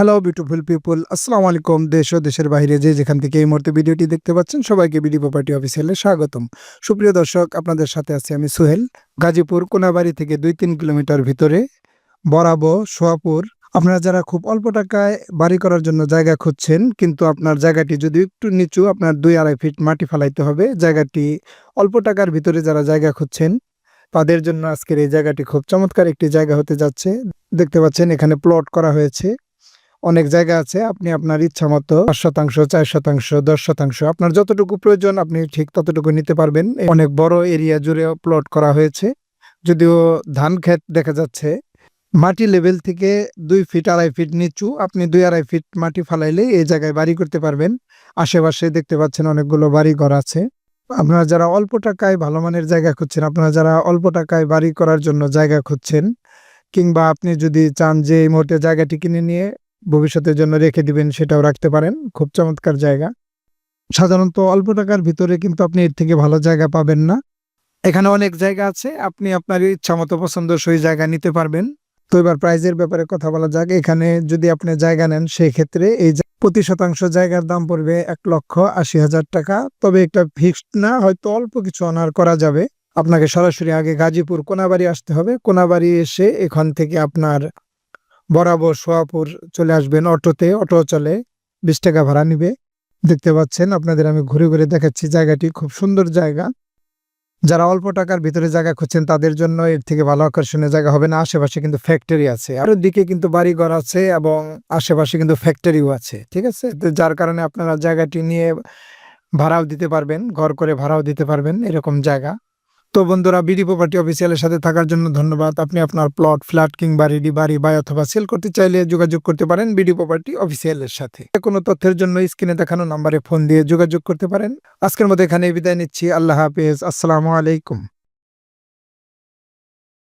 Hello beautiful পিপুল আসসালামু আলাইকুম দেশ ও দেশের বাইরে যে যেখান থেকে এই মুহূর্তে ভিডিওটি দেখতে পাচ্ছেন, সবাইকে বিডি প্রপার্টি অফিসিয়ালে স্বাগতম। সুপ্রিয় দর্শক, আপনাদের সাথে আছি আমি সুহেল। গাজীপুর কোনাবাড়ি থেকে দুই তিন কিলোমিটার ভিতরে বরাবো সোয়াপুর আপনারা যারা খুব অল্প টাকায় বাড়ি করার জন্য জায়গা খুঁজছেন, কিন্তু আপনার জায়গাটি যদি একটু নিচু, আপনার দুই আড়াই ফিট মাটি ফালাইতে হবে। জায়গাটি অল্প টাকার ভিতরে যারা জায়গা খুঁজছেন, তাদের জন্য আজকের এই জায়গাটি খুব চমৎকার একটি জায়গা হতে যাচ্ছে। দেখতে পাচ্ছেন, এখানে প্লট করা হয়েছে। অনেক জায়গা আছে, আপনি আপনার ইচ্ছা মতো পাঁচ শতাংশ, চার শতাংশ, দশ শতাংশ, আপনার যতটুকু প্রয়োজন আপনি ঠিক ততটুকু নিতে পারবেন। অনেক বড় এরিয়া জুড়ে প্লট করা হয়েছে। যদিও ধান ক্ষেত দেখা যাচ্ছে, মাটি লেভেল থেকে দুই ফিট আড়াই ফিট নিচু, আপনি দুই আড়াই ফিট মাটি ফালাইলে এই জায়গায় বাড়ি করতে পারবেন। আশেপাশে দেখতে পাচ্ছেন অনেকগুলো বাড়ি ঘর আছে। আপনারা যারা অল্প টাকায় ভালো মানের জায়গা খুঁজছেন, আপনারা যারা অল্প টাকায় বাড়ি করার জন্য জায়গা খুঁজছেন, কিংবা আপনি যদি চান যে এই মুহূর্তে জায়গাটি কিনে নিয়ে ভবিষ্যতের জন্য রেখে দিবেন, সেটাও রাখতে পারেন। খুব চমৎকার জায়গা। সাধারণত অল্প টাকার ভিতরে কিন্তু আপনি এর থেকে ভালো জায়গা পাবেন না। এখানে অনেক জায়গা আছে, আপনি আপনার ইচ্ছা মতো পছন্দসই জায়গা নিতে পারবেন। তো এবার প্রাইজের ব্যাপারে কথা বলা যাক। এখানে যদি আপনি জায়গা নেন সেই ক্ষেত্রে এই প্রতি শতাংশ জায়গার দাম পড়বে এক লক্ষ আশি হাজার টাকা। তবে এটা ফিক্সড না, হয়তো অল্প কিছু অনার করা যাবে। আপনাকে সরাসরি আগে গাজীপুর কোনাবাড়ি আসতে হবে। কোনাবাড়ি এসে এখান থেকে আপনার বরাবর সোয়াপুর চলে আসবেন অটোতে, অটো চলে, বিশ টাকা ভাড়া নিবে। দেখতে পাচ্ছেন, আপনাদের আমি ঘুরে ঘুরে দেখাচ্ছি জায়গাটি, খুব সুন্দর জায়গা। যারা অল্প টাকার ভিতরে জায়গা খুঁজছেন, তাদের জন্য এর থেকে ভালো আকর্ষণীয় জায়গা হবে না, আশেপাশে কিন্তু ফ্যাক্টরি আছে। আর দিকে কিন্তু বাড়িঘর আছে এবং আশেপাশে কিন্তু ফ্যাক্টরিও আছে, ঠিক আছে? যার কারণে আপনারা জায়গাটি নিয়ে ভাড়াও দিতে পারবেন, ঘর করে ভাড়াও দিতে পারবেন, এরকম জায়গা। তো বন্ধুরা, বিডি প্রপার্টি অফিসিয়ালের সাথে থাকার জন্য ধন্যবাদ। আপনি আপনার প্লট ফ্ল্যাট কিংবা রেডি বাড়ি বাই অথবা সেল করতে চাইলে যোগাযোগ করতে পারেন বিডি প্রপার্টি অফিসিয়ালের সাথে। কোনো তথ্যের জন্য স্ক্রিনে দেখানো নাম্বারে ফোন দিয়ে যোগাযোগ করতে পারেন। আজকের মতো এখানে বিদায় নিচ্ছি। আল্লাহ হাফেজ। আসসালামু আলাইকুম।